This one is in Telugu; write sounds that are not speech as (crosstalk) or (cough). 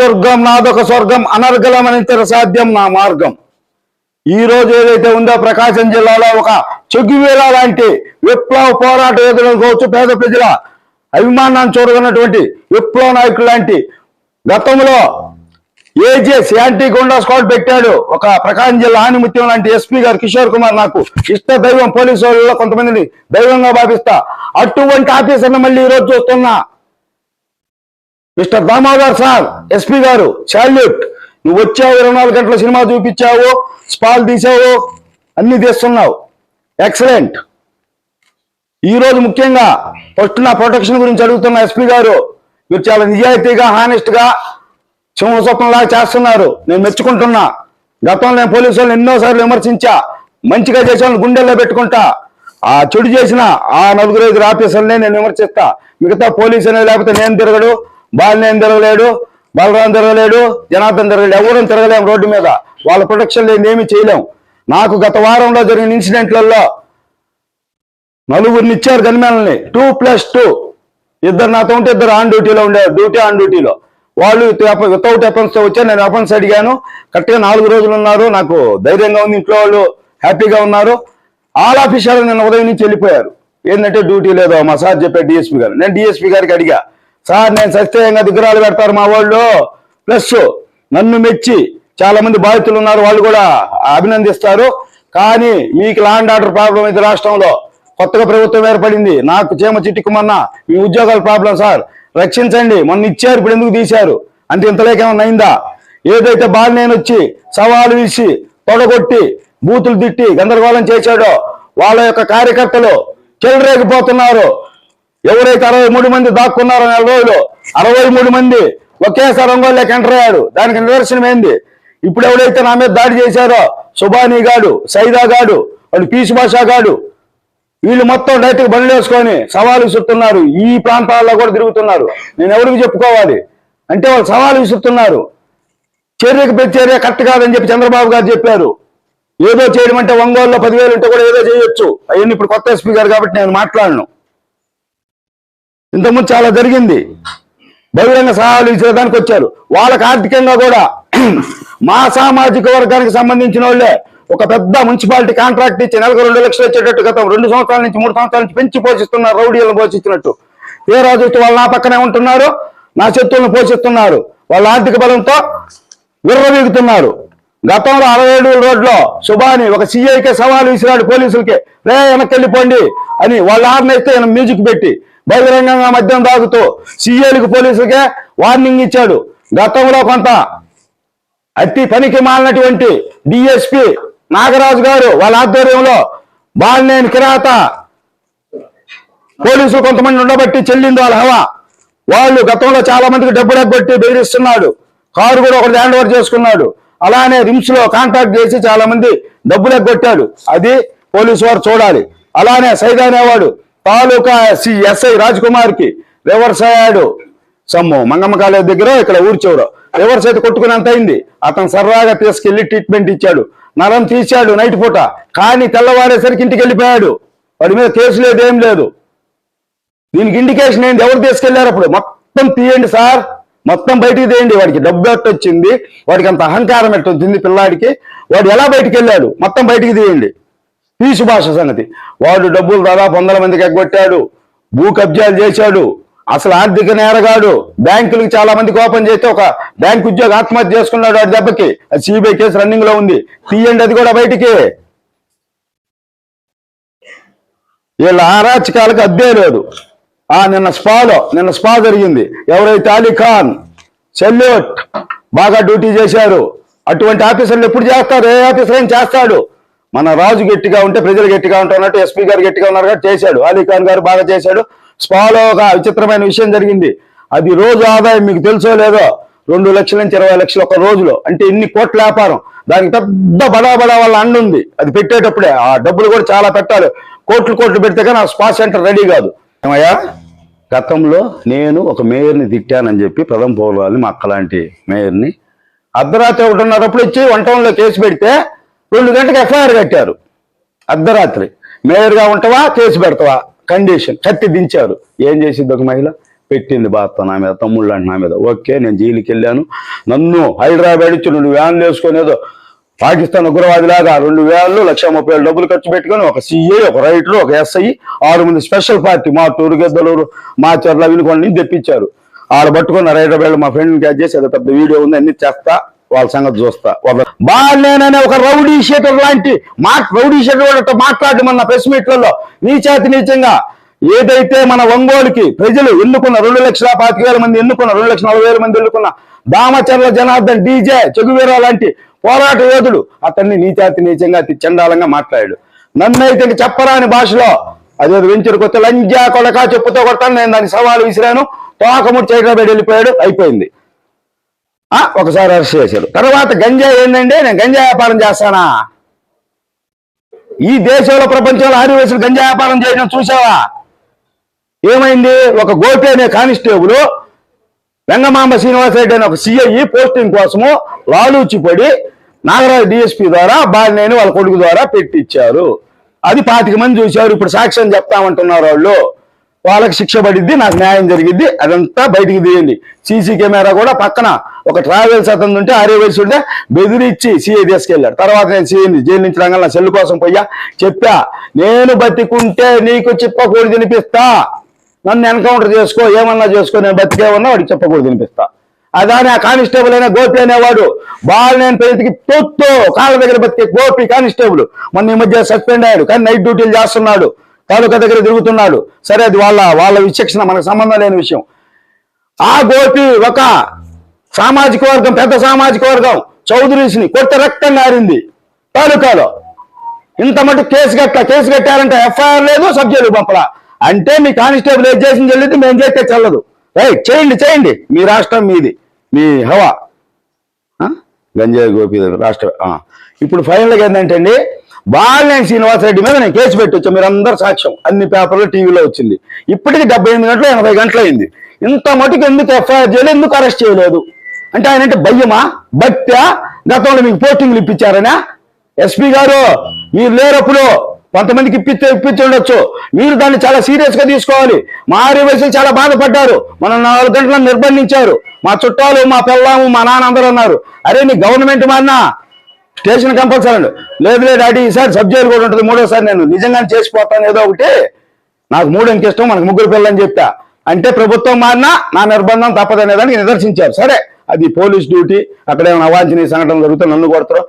దుర్గం నాదొక స్వర్గం అనర్గలమనితర సాధ్యం నా మార్గం. ఈ రోజు ఏదైతే ఉందో ప్రకాశం జిల్లాలో ఒక చెగ్గువేల లాంటి విప్లవ పోరాట యోధులు కావచ్చు పేద ప్రజల అభిమానాన్ని చూడగన్నటువంటి విప్లవ నాయకులు లాంటి గతంలో ఏజెస్ యాంటీ గుండా స్క్వాడ్ పెట్టాడు. ఒక ప్రకాశం జిల్లా ఆనిముత్యం లాంటి ఎస్పీ గారు కిషోర్ కుమార్ నాకు ఇష్ట దైవం పోలీసు వాళ్ళలో కొంతమందిని దైవంగా భావిస్తా. అటువంటి ఆఫీసర్ని మళ్ళీ ఈ రోజు చూస్తున్నా. Mister Damodar sir SP garu salute నువ్వు వచ్చావు ఇరవై నాలుగు గంటల సినిమా చూపించావు స్పాల్ తీసావు అన్ని తీస్తున్నావు ఎక్సలెంట్. ఈ రోజు ముఖ్యంగా ఫస్ట్ నా ప్రొటెక్షన్ గురించి అడుగుతున్న ఎస్పీ గారు మీరు చాలా నిజాయితీగా హానెస్ట్గా సింహస్వప్నంలాగా చేస్తున్నారు. నేను మెచ్చుకుంటున్నా. గతంలో నేను పోలీసు వాళ్ళని ఎన్నోసార్లు విమర్శించా. మంచిగా చేసిన వాళ్ళని గుండెల్లో పెట్టుకుంటా. ఆ చెడు చేసిన ఆ నలుగురు ఐదుగురు ఆఫీసర్లనే నేను విమర్శిస్తా. మిగతా పోలీసు అనేది లేకపోతే నేను తిరగడు. బాలినేని తిరగలేడు బలరాం తిరగలేడు జనార్దన్ తిరగలేడు ఎవరూ తిరగలేము రోడ్డు మీద. వాళ్ళ ప్రొటెక్షన్ లేని ఏమీ చేయలేము నాకు గత వారంలో జరిగిన ఇన్సిడెంట్లలో నలుగురిని ఇచ్చారు గన్మెన్లని టూ ప్లస్ టూ. ఇద్దరు నాతో ఉంటే ఇద్దరు ఆన్ డ్యూటీలో ఉండేవారు డ్యూటీ ఆన్ డ్యూటీలో. వాళ్ళు వితౌట్ వెపన్స్తో వచ్చారు నేను వెపన్స్ అడిగాను. కరెక్ట్గా నాలుగు రోజులు ఉన్నారు నాకు ధైర్యంగా ఉంది ఇంట్లో వాళ్ళు హ్యాపీగా ఉన్నారు. ఆల్ ఆఫీసర్లు నిన్న ఉదయం నుంచి వెళ్ళిపోయారు. ఏంటంటే డ్యూటీ లేదు మా సార్ చెప్పారు డిఎస్పీ గారు. నేను డిఎస్పీ గారికి అడిగా సార్ నేను సత్యంగా దిగురాలు పెడతారు మా వాళ్ళు. ప్లస్ నన్ను మెచ్చి చాలా మంది బాధితులు ఉన్నారు వాళ్ళు కూడా అభినందిస్తారు. కానీ మీకు ల్యాండ్ ఆర్డర్ ప్రాబ్లం అయితే రాష్ట్రంలో కొత్తగా ప్రభుత్వం ఏర్పడింది. నాకు చేమ చిట్టుకుమన్నా మీ ఉద్యోగాల ప్రాబ్లం సార్. రక్షించండి మొన్న ఇచ్చారు ఇప్పుడు ఎందుకు తీశారు? అంత ఇంతలేకేమన్నా అయిందా? ఏదైతే బాలినేని వచ్చి సవాలు వీసి తొడగొట్టి బూతులు తిట్టి గందరగోళం చేశాడో వాళ్ళ యొక్క కార్యకర్తలు చెలరేగిపోతున్నారు. ఎవరైతే అరవై మూడు మంది దాక్కున్నారో నెల రోజులు అరవై మూడు మంది ఒకేసారి రంగోల్లోకి ఎంటర్ అయ్యాడు దానికి నిదర్శనం ఏంది? ఇప్పుడు ఎవడైతే నా మీద దాడి చేశారో సుబానీ గాడు సైదా గాడు వాళ్ళు పీసు భాషా గాడు వీళ్ళు మొత్తం డైరెక్ట్ బండ్లు వేసుకొని సవాలు విసురుతున్నారు. ఈ ప్రాంతాల్లో కూడా తిరుగుతున్నారు. నేను ఎవరికి చెప్పుకోవాలి? అంటే వాళ్ళు సవాలు విసురుతున్నారు. చర్యకు ప్రతి చర్య కరెక్ట్ కాదని చెప్పి చంద్రబాబు గారు చెప్పారు. ఏదో చేయడం అంటే ఒంగోలులో పదివేలు ఉంటే కూడా ఏదో చేయొచ్చు. అవన్నీ ఇప్పుడు కొత్త ఎస్పీ గారు కాబట్టి నేను మాట్లాడను. ఇంతకుముందు చాలా జరిగింది. బహిరంగ సహాయాలు ఇచ్చేదానికి వచ్చారు. వాళ్ళకి ఆర్థికంగా కూడా (clears throat) మా సామాజిక వర్గానికి సంబంధించిన వాళ్ళే ఒక పెద్ద మున్సిపాలిటీ కాంట్రాక్ట్ ఇచ్చి నెలకు రెండు లక్షలు వచ్చేటట్టు గతం రెండు సంవత్సరాల నుంచి మూడు సంవత్సరాల నుంచి పెంచి పోషిస్తున్నారు రౌడీలను పోషిస్తున్నట్టు. ఏ రోజు వాళ్ళు నా పక్కనే ఉంటున్నారు నా శత్రువులను పోషిస్తున్నారు వాళ్ళ ఆర్థిక బలంతో విర్రవీగుతున్నారు. గతంలో అరవై ఏడు రోడ్లో సుబాని ఒక సిఐకే సవాలు విసిరాడు పోలీసులకి రే వెనక్కి వెళ్ళిపోండి అని వాళ్ళ ఆర్నేస్తే ఈయన మ్యూజిక్ పెట్టి బహిరంగంగా మద్యం తాగుతూ సీఏలకు పోలీసులకే వార్నింగ్ ఇచ్చాడు. గతంలో కొంత అతి పనికి మాలినటువంటి డిఎస్పి నాగరాజు గారు వాళ్ళ ఆధ్వర్యంలో బాలినేని కిరాత పోలీసులు కొంతమంది ఉండబట్టి చెల్లింది వాళ్ళ హవా. వాళ్ళు గతంలో చాలా మందికి డబ్బు ఎగ్గొట్టి బెదిరిస్తున్నాడు. కారు కూడా ఒకటి హ్యాండ్ ఓవర్ చేసుకున్నాడు. అలానే రిమ్స్లో కాంటాక్ట్ చేసి చాలా మంది డబ్బులు ఎగ్గొట్టాడు అది పోలీసు వారు చూడాలి. అలానే సైదా అనేవాడు తాలూకా సి ఎస్ఐ రాజ్ కుమార్కి రివర్స్ అయ్యాడు. సమ్ము మంగమ్మ కాలేజ్ దగ్గర ఇక్కడ ఊరి చివర. రివర్స్ అయితే కొట్టుకున్నంత అయింది. అతను సరదాగా తీసుకెళ్ళి ట్రీట్మెంట్ ఇచ్చాడు. నరం తీశాడు నైట్ పూట. కానీ తెల్లవారేసరికి ఇంటికి వెళ్ళిపోయాడు. వాడి మీద కేసు లేదు ఏం లేదు. దీనికి ఇండికేషన్ ఏంటి ఎవరు తీసుకెళ్ళారు అప్పుడు? మొత్తం తీయండి సార్. మొత్తం బయటికి తీయండి. వాడికి డబ్బు వచ్చింది? వాడికి అంత అహంకారం ఎట్టొచ్చింది పిల్లాడికి? వాడు ఎలా బయటికి వెళ్ళాడు? మొత్తం బయటికి తీయండి. పీసు భాష సంగతి వాడు డబ్బులు దాదాపు వందల మందికి ఎగ్గొట్టాడు. భూ కబ్జాలు చేశాడు. అసలు ఆర్థిక నేరగాడు. బ్యాంకులకు చాలా మందికి ఓపెన్ చేస్తే ఒక బ్యాంక్ ఉద్యోగి ఆత్మహత్య చేసుకున్నాడు వాడి దెబ్బకి. అది సిబిఐ కేసు రన్నింగ్లో ఉంది. తీయండి అది కూడా బయటికి. వీళ్ళ అరాచకాలకు అద్దే లేదు. ఆ నిన్న స్పాలో నిన్న స్పా జరిగింది. ఎవరైతే అలీ ఖాన్ సెల్యూట్ బాగా డ్యూటీ చేశారు అటువంటి ఆఫీసర్లు ఎప్పుడు చేస్తారు? ఏ ఆఫీసర్ ఏం చేస్తాడు? మన రాజు గట్టిగా ఉంటే ప్రజలు గట్టిగా ఉంటున్నట్టు ఎస్పీ గారు గట్టిగా ఉన్నారు కాబట్టి చేశాడు. అలీ ఖాన్ గారు బాగా చేశాడు. స్పాలో ఒక విచిత్రమైన విషయం జరిగింది. అది రోజు ఆదాయం మీకు తెలుసో లేదో రెండు లక్షల నుంచి ఇరవై లక్షలు ఒక రోజులో. అంటే ఇన్ని కోట్ల వ్యాపారం. దానికి పెద్ద బడా బడా వాళ్ళ అండ ఉంది. అది పెట్టేటప్పుడే. ఆ డబ్బులు కూడా చాలా పెట్టాలి. కోట్లు కోట్లు పెడితే కానీ ఆ స్పా సెంటర్ రెడీ కాదు. ఏమయ్యా? గతంలో నేను ఒక మేయర్ని తిట్టానని చెప్పి ప్రథమ పౌరాలు మా అక్కలాంటి మేయర్ని. అర్ధరాత్రి ఒకటిన్నరప్పుడు ఇచ్చి వంటంలో కేసు పెడితే రెండు గంటలకు ఎఫ్ఐఆర్ కట్టారు. అర్ధరాత్రి. మేయర్గా ఉంటావా కేసు పెడతావా? కండిషన్. కత్తి దించారు. ఏం చేసింది ఒక మహిళ? పెట్టింది బాధ నా మీద తమ్ముళ్ళు అంటే నా మీద. ఓకే నేను జైలుకి వెళ్ళాను. నన్ను హైదరాబాద్ ఇచ్చి రెండు వ్యాన్లు వేసుకునేదో పాకిస్తాన్ ఉగ్రవాదిలాగా రెండు వేలు లక్ష ముప్పై వేలు డబ్బులు ఖర్చు పెట్టుకొని ఒక సీఏ ఒక రైటర్ ఒక ఎస్ఐ ఆరు మంది special party Martur Giddalur Macherla వినుకొని తెప్పించారు. ఆడ పట్టుకున్న హైదరాబాద్ మా ఫ్రెండ్ క్యాచ్ చేసి ఏదో పెద్ద వీడియో ఉంది అన్ని చేస్తా. వాళ్ళ సంగతి చూస్తా. వాళ్ళ బాలేననే ఒక రౌడీ షీటర్ లాంటి మా రౌడీ షీటర్ కూడా మాట్లాడమన్న ప్రెస్ మీట్లలో నీచాతి నీచంగా ఏదైతే మన ఒంగోలుకి ప్రజలు ఎన్నుకున్న రెండు లక్షల పాతిక వేల మంది ఎన్నుకున్న రెండు లక్షల నలభై వేల మంది ఎన్నుకున్న దామచర్ల జనార్దన్ డీజే చెగువీరా లాంటి పోరాట యోధుడు అతన్ని నీచాతి నీచంగా అతి చండాలంగా మాట్లాడాడు. నన్నైతే చెప్పరాని భాషలో అదే వెంచర్ కొత్త లంజా కొడక చెప్పుతో కొడతాను నేను దానికి సవాలు విసిరాను తోకముడు చేయడం వెళ్ళిపోయాడు అయిపోయింది. ఒకసారి అరెస్ట్ చేశారు. తర్వాత గంజా ఏంటంటే నేను గంజా వ్యాపారం చేస్తానా? ఈ దేశంలో ప్రపంచంలో ఆదివాసులు గంజా వ్యాపారం చేయడం చూసావా ఏమైంది? ఒక గోపి అనే కానిస్టేబుల్ వెంగమాంబ శ్రీనివాసరెడ్డి అనే ఒక సిఐ పోస్టింగ్ కోసము లాలూచిపడి నాగరాజు డిఎస్పీ ద్వారా బాలినేని వాళ్ళ కొడుకు ద్వారా పెట్టించారు అది పాతిక మంది చూశారు. ఇప్పుడు సాక్ష్యం చెప్తామంటున్నారు వాళ్ళు. వాళ్ళకి శిక్ష పడిద్ది నాకు న్యాయం జరిగిద్ది అదంతా బయటికి తీయండి. సీసీ కెమెరా కూడా పక్కన ఒక ట్రావెల్స్ అతను ఉంటే ఆరే వయసు ఉంటే బెదిరించి సీఏ తీసుకెళ్ళాడు తర్వాత నేను సీఐని జైలు నుంచి రంగంలో సెల్ కోసం పోయా. చెప్పా నేను బతికుంటే నీకు చిప్పకూడి తినిపిస్తా. నన్ను ఎన్కౌంటర్ చేసుకో ఏమన్నా చేసుకో నేను బతికే ఉన్నా వాడికి చెప్పకూడదు తినిపిస్తా. అదాని ఆ కానిస్టేబుల్ అయిన గోపి అనేవాడు. బాల్ నేను ప్రతికి తొత్తు కాళ్ళ దగ్గర బతికే గోపి కానిస్టేబుల్. మొన్న ఈ మధ్య సస్పెండ్ అయ్యాడు కానీ నైట్ డ్యూటీలు చేస్తున్నాడు. తాలూకా దగ్గర తిరుగుతున్నాడు. సరే అది వాళ్ళ వాళ్ళ విచక్షణ మనకు సంబంధం లేని విషయం. ఆ గోపి ఒక సామాజిక వర్గం పెద్ద సామాజిక వర్గం చౌదరీస్ని కొత్త రక్తం నారింది తాలూకాలో. ఇంత మటు కేసు కట్ట కేసు కట్టారంటే ఎఫ్ఐఆర్ లేదు సబ్జెక్టు పంపలా. అంటే మీ కానిస్టేబుల్ ఏం చేసింది చెల్లింది మేము చేస్తే చల్లదు. రైట్ చేయండి చేయండి. మీ రాష్ట్రం మీది మీ హవా. గంజాయి గోపి రాష్ట్ర ఇప్పుడు ఫైనల్గా ఏంటంటే అండి బాలినేని శ్రీనివాసరెడ్డి మీద నేను కేసు పెట్టొచ్చా మీరందరూ సాక్ష్యం. అన్ని పేపర్లు టీవీలో వచ్చింది. ఇప్పటికి డెబ్బై ఎనిమిది గంటలు ఎనభై గంటలు అయింది. ఇంత మటుకు ఎందుకు ఎఫ్ఐఆర్ చేయలేదు ఎందుకు అరెస్ట్ చేయలేదు? అంటే ఆయన అంటే భయ్యమా భక్త గతంలో మీకు పోస్టింగ్లు ఇప్పించారనా? ఎస్పీ గారు మీరు లేరప్పుడు కొంతమందికి ఇప్పించే ఇప్పించి ఉండొచ్చు మీరు దాన్ని చాలా సీరియస్గా తీసుకోవాలి. మా ఆర్య చాలా బాధపడ్డారు. మనం నాలుగు గంటలను నిర్బంధించారు. మా చుట్టాలు మా పిల్లము మా నాన్న అందరూ అన్నారు. అరే నీ గవర్నమెంట్ మాన్నా స్టేషన్ కంపల్సరీ అండి లేదు లేదు డాడీ ఈసారి సబ్జెక్ట్ కూడా ఉంటుంది. మూడోసారి నేను నిజంగానే చేసిపోతాను ఏదో ఒకటి. నాకు మూడు ఇష్టం మనకు ముగ్గురు పిల్లలని చెప్పా. అంటే ప్రభుత్వం మారినా నా నిర్బంధం తప్పదనేదానికి నిదర్శించారు. సరే. అది పోలీస్ డ్యూటీ అక్కడ ఏమైనా అవాంఛనీయ సంఘటనలు జరుగుతాయి నన్ను కొడతారు